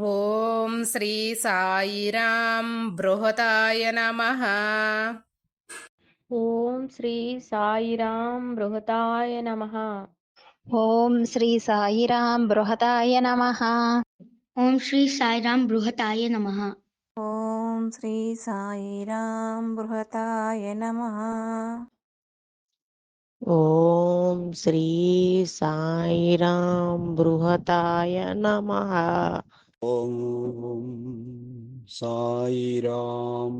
ఓం శ్రీ సాయిరాం బృహతాయ నమః. ఓం శ్రీ సాయిరాం బృహతాయ నమ. ఓం శ్రీ సాయిరాం బృహతాయ నమ. ఓం శ్రీ సాయిరాం బృహతాయ నమ. ఓం శ్రీ సాయిరాం బృహతాయ నమః. ఓం శ్రీ సాయిరాం బృహతాయ నమ. ఓం సాయిరాం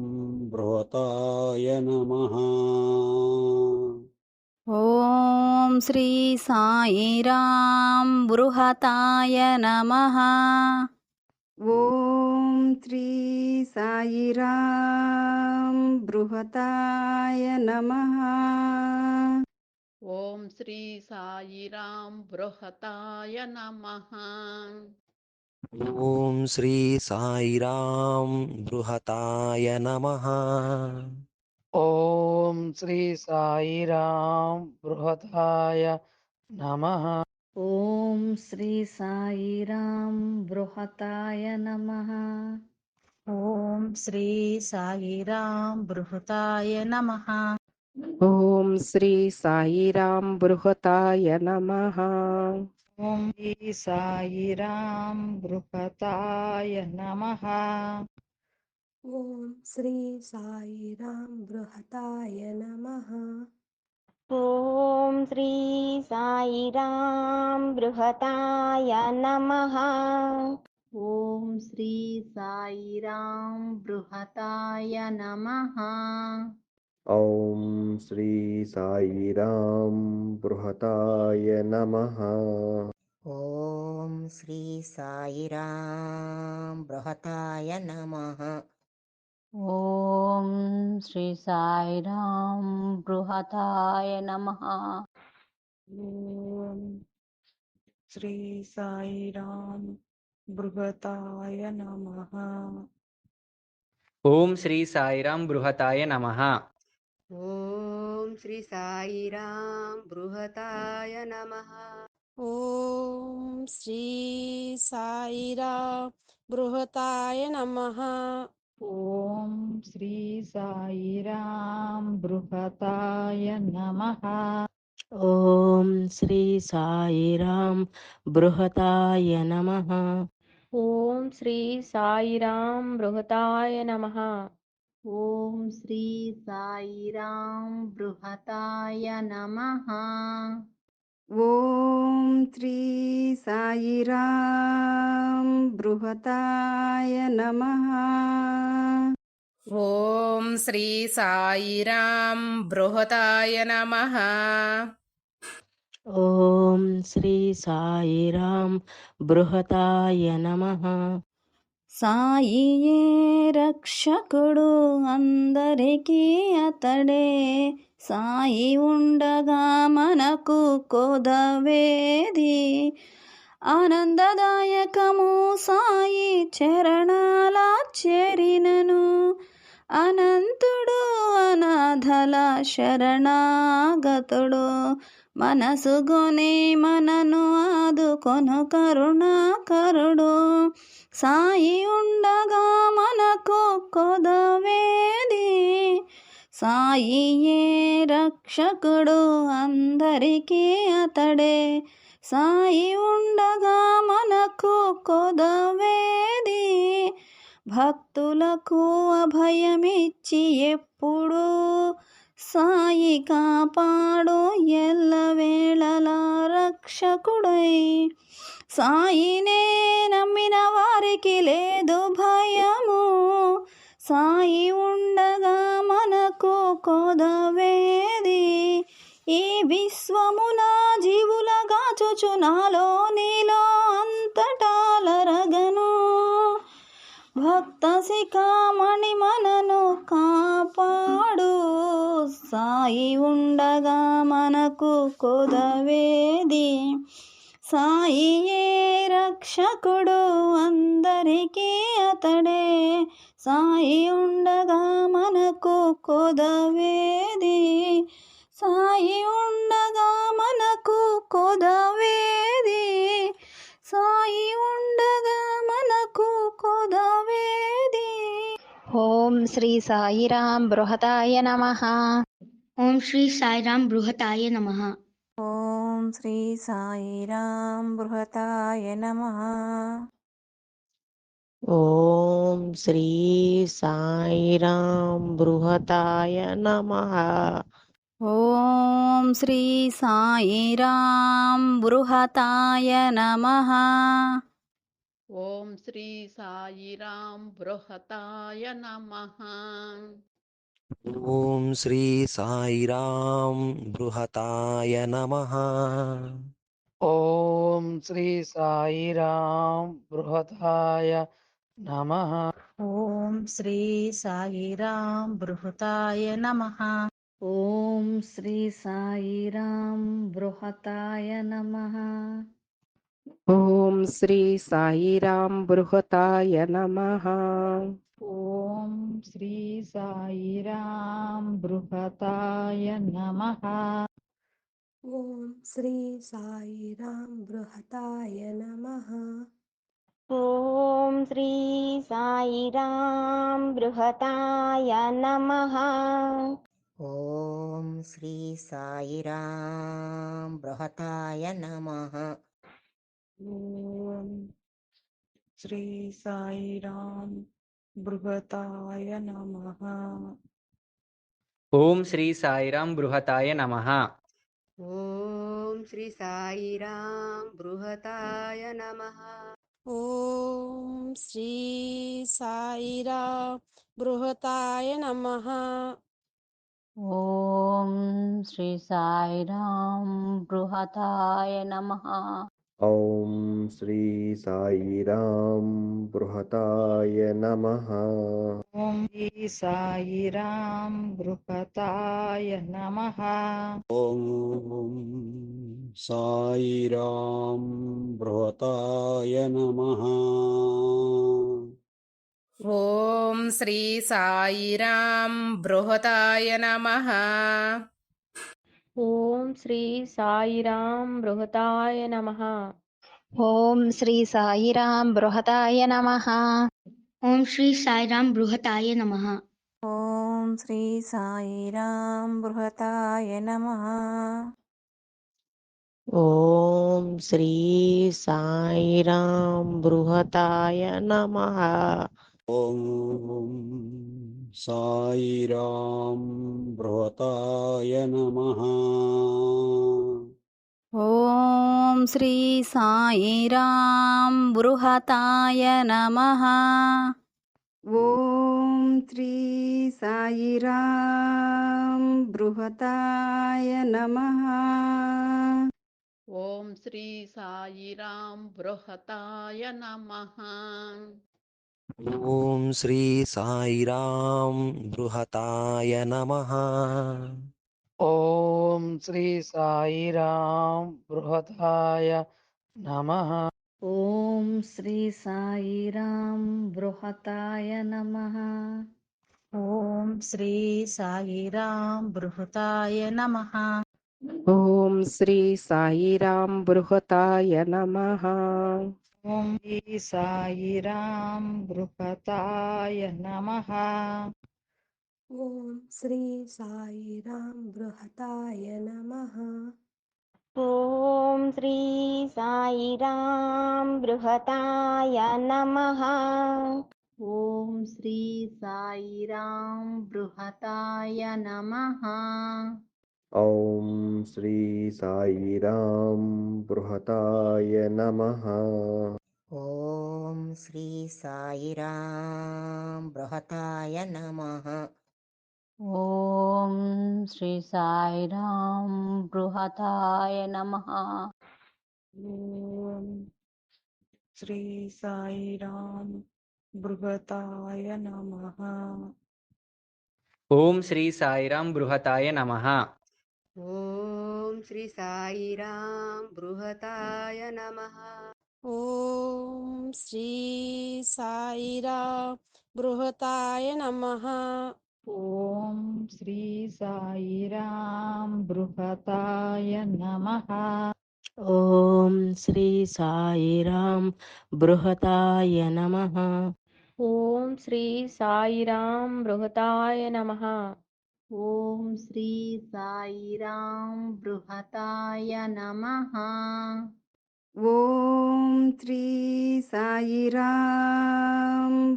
బృహతాయ నమ. ఓం శ్రీ సాయిరాం బృహతాయ నమ. ఓం శ్రీ సాయిరాం బృహతాయ నమ. ఓం శ్రీ సాయిరాం బృహతాయ నమ. ఓం శ్రీ సాయిరాం బృహతాయ నమ ఓం శ్రీ సాయిరాం బృహతాయ నమ ఓం శ్రీ సాయిరాం బృహతాయ నమ ఓం శ్రీ సాయిరాం బృహతాయ నమః ఓం శ్రీ సాయిరాం బృహతాయ నమ ఓం శ్రీ సాయిరాం బృహతాయ నమ. ఓం శ్రీ సాయిరాం బృహతాయ నమ. ఓం శ్రీ సాయిరాం బృహతాయ నమ. ఓం శ్రీ సాయిరాం బృహతాయ నమః. ఓం శ్రీ సాయిరాం బృహతాయ నమ ఓం శ్రీ సాయిరాం బృహతాయ నమ ఓం శ్రీ సాయిరాం బృహతాయ నమః ఓం శ్రీ సాయిరాం బృహతాయ నమ ఓం శ్రీ సాయిరాం బృహతాయ నమః. ఓం శ్రీ సాయిరాం బృహతాయ నమ. ఓం శ్రీ సాయిరాం బృహతాయ నమ. ఓం శ్రీ సాయిరాం బృహతాయ నమ. ఓం శ్రీ సాయిరాం బృహతాయ నమ. ఓం శ్రీ సాయిరాం బృహతాయ నమ. ఓం శ్రీ సాయిరాం బృహతాయ నమః. ఓం శ్రీ సాయిరాం బృహతాయ నమః. ఓం శ్రీ సాయిరాం బృహతాయ నమ. సాయియే రక్షకుడు అందరికీ అతడే. సాయి ఉండగా మనకు కొదవేది? ఆనందదాయకము సాయి చరణాల చేరినను. అనంతుడు అనాథల శరణాగతుడు. మనసుగునే మనను ఆదుకొను కరుణాకరుడు సాయి ఉండగా మనకు కొదవేది? సాయియే రక్షకుడు అందరికీ అతడే. సాయి ఉండగా మనకు కొదవేది? భక్తులకు అభయమిచ్చి ఎప్పుడు సాయి కాపాడు ఎల్లవేళలా రక్షకుడై. సాయినే నమ్మిన వారికి లేదు భయము. సాయి ఉండగా మనకు కొదవేది? ఈ విశ్వమున జీవులగా చూచు నాలో నీలో అంతటాలరగను భక్త శిఖామ సాయి ఉండగా మనకు కొదవేది? సాయియే రక్షకుడు అందరికీ అతడే. సాయి ఉండగా మనకు కొదవేది? సాయి ఉండగా మనకు కొదవేది? సాయి ఉండగా మనకు కొదవేది? ఓం శ్రీ సాయిరాం బృహతాయ నమ. ఓం శ్రీ సాయిరాం బృహతాయ నమ. ఓం శ్రీ సాయిరాం బృహతాయ నమ. ఓం శ్రీ సాయిరాం బృహతాయ నమః. ఓం శ్రీ సాయిరాం బృహతాయ నమ. ఓం శ్రీ సాయిరాం బృహతాయ నమః. ओम श्री साईराम बृहताय नमः। ओम श्री साईराम बृहताय नमः। ओम श्री साईराम बृहताय नमः। ओम श्री साईराम बृहताय नमः। ॐ श्री साईराम बृहताय नमः। ఓం శ్రీ సాయిరాం బృహతాయ నమః. ఓం శ్రీ సాయిరాం బృహతాయ నమః. ఓం శ్రీ సాయిరాం బృహతాయ నమ. ఓం శ్రీ సాయిరాం బృహతాయ నమః. ఓం శ్రీ సాయిరాం బృహతాయ నమః ఓం శ్రీ సాయిరాం బృహతాయ నమః ఓం శ్రీ సాయిరాం బృహతాయ నమః ఓం శ్రీ సాయిరాం బృహతాయ నమః ఓం శ్రీ సాయిరాం బృహతాయ నమః ॐ श्री साईरां बृहताय नमः। ॐ श्री सायिरां बृहताय नमः। ॐ साईरां बृहताय नमः। ॐ श्री साई रां नमः। ఓం శ్రీ సాయిరాం బృహతాయ నమః. ఓం శ్రీ సాయిరాం బృహతాయ నమ. ఓం శ్రీ సాయిరాం బృహతాయ నమ. ఓం శ్రీ సాయిరాం బృహతాయ నమః. ఓం శ్రీ సాయిరాం బృహతాయ నమః. ఓం సాయిరాం బృహతాయ నమః. ఓం శ్రీ సాయిరాం బృహతాయ నమ. ఓం శ్రీ సాయిరాం బృహతాయ నమః. ఓం శ్రీ సాయిరాం బృహతాయ నమః. ओम श्री साईराम बृहताय नम। ओम श्री साईराम बृहताय नम। ओम श्री साई राम बृहताय नम। ओम श्री साई राम बृहताय नम। ओम श्री साईराम बृहताय नम। ఓం శ్రీ సాయిరాం బృహతాయ నమః. ఓం శ్రీ సాయిరాం బృహతాయ నమః. ఓం శ్రీ సాయిరాం బృహతాయ నమ. ఓం శ్రీ సాయిరాం బృహతాయ నమః. ॐ श्रीसाईरां बृहताय नमः ॐ श्रीसाईरां बृहताय नमः ॐ श्रीसाईरां बृहताय नमः ॐ श्रीसाईरां बृहताय नमः ॐ श्रीसाईरां बृहताय नमः ఓం శ్రీ సాయిరాం బృహతాయ నమః. ఓం శ్రీ సాయిరాం బృహతాయ నమః. ఓం శ్రీ సాయిరాం బృహతాయ నమః. ఓం శ్రీ సాయిరాం బృహతాయ నమః. ఓం శ్రీ సాయిరాం బృహతాయ నమః. ఓం శ్రీ సాయిరాం బృహతాయ నమః. ఓం శ్రీ సాయిరాం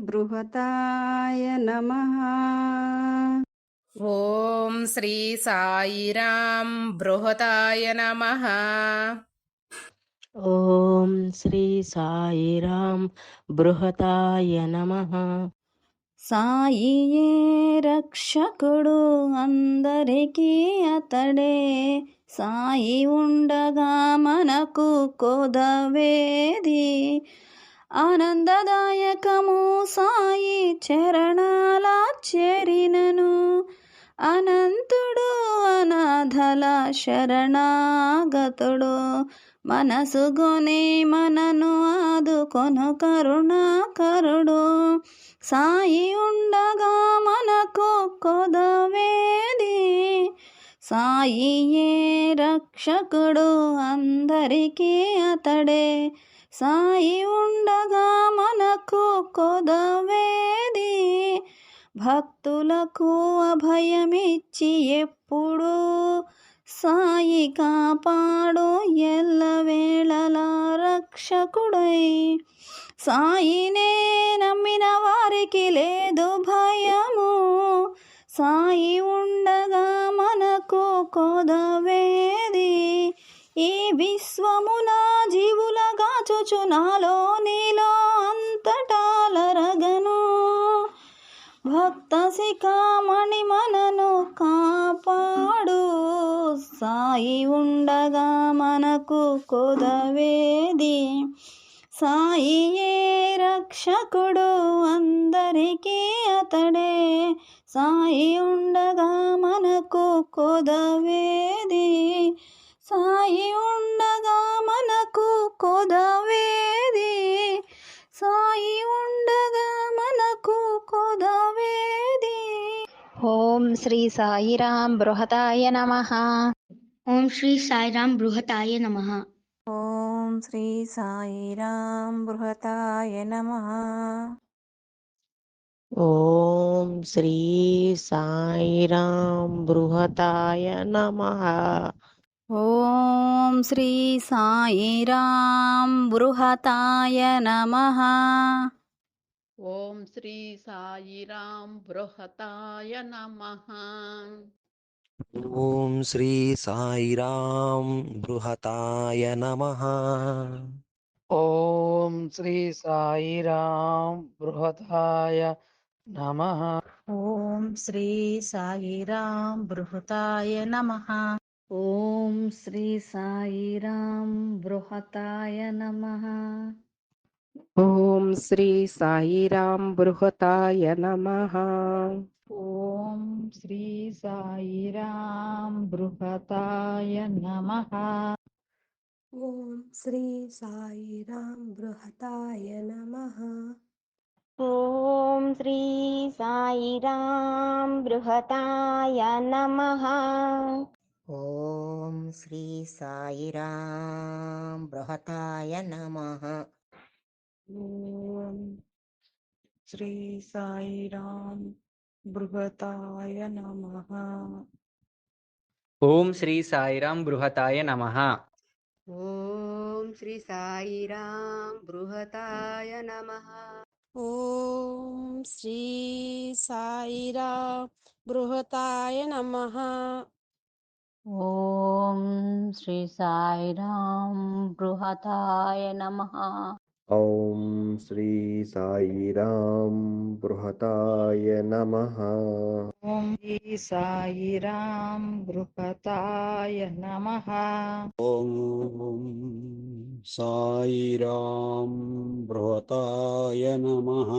బృహతాయ నమః. ఓం శ్రీ సాయిరాం బృహతాయ నమః. ఓం శ్రీ సాయిరాం బృహతాయ నమః. సాయియే రక్షకుడు అందరికీ అతడే. సాయి ఉండగా మనకు కొదవేది? ఆనందదాయకము సాయి చరణాల చేరినను. అనంతుడు అనాథల శరణాగతుడు మనసుగొని మనను ఆదుకొను కరుణాకరుడు. సాయి ఉండగా మనకు కొదవేది? సాయియే రక్షకుడు? అందరికీ అతడే. సాయి ఉండగా మనకు కొదవేది? భక్తులకు అభయమిచ్చి ఎప్పుడూ సాయి కాపాడు ఎల్లవేళలా రక్షకుడై. సాయినే నమ్మిన వారికి లేదు భయము. సాయి ఉండగా మనకు కొదవేది? ఈ విశ్వమున జీవులగా చూచు నాలో నీలో అంతటాలరగను భక్త మనను కాపాడు. సాయి ఉండగా మనకు కొదవేది? సాయియే రక్షకుడు అందరికీ అతడే. సాయి ఉండగా మనకు కొదవేది? సాయి ఉండగా మనకు కొదవేది? సాయి ఉండగా మనకు కొద ఓం శ్రీ సాయిరాం బృహతాయ నమః. ఓం శ్రీ సాయిరాం బృహతాయ నమః. ఓం శ్రీ సాయిరాం బృహతాయ నమః. ఓం శ్రీ సాయిరాం బృహతాయ నమః. ఓం శ్రీ సాయిరాం బృహతాయ నమః. ॐ श्री साईराम बृहताय नमः। ॐ श्री साईराम बृहताय नमः। ॐ श्री साईराम बृहताय नमः। ॐ श्री साईराम बृहताय नमः। ॐ श्री साईराम बृहताय नमः। ఓం శ్రీ సాయిరాం బృహతాయ నమః. ఓం శ్రీ సాయిరాం బృహతాయ నమః. ఓం శ్రీ సాయిరాం బృహతాయ నమః. ఓం శ్రీ సాయిరాం బృహతాయ నమః. ఓం శ్రీ సాయిరాం బృహతాయ నమః. ఓం శ్రీ సాయిరాం బృహతాయ నమః ఓం శ్రీ సాయిరాం బృహతాయ నమః ఓం శ్రీ సాయిరాం బృహతాయ నమః ఓం శ్రీ సాయిరాం బృహతాయ నమః ఓం శ్రీ సాయిరాం బృహతాయ నమః ॐ श्री साई बृहताय नमः। ॐ श्री साई बृहताय नमः। ॐ साई रां बृहताय नमः।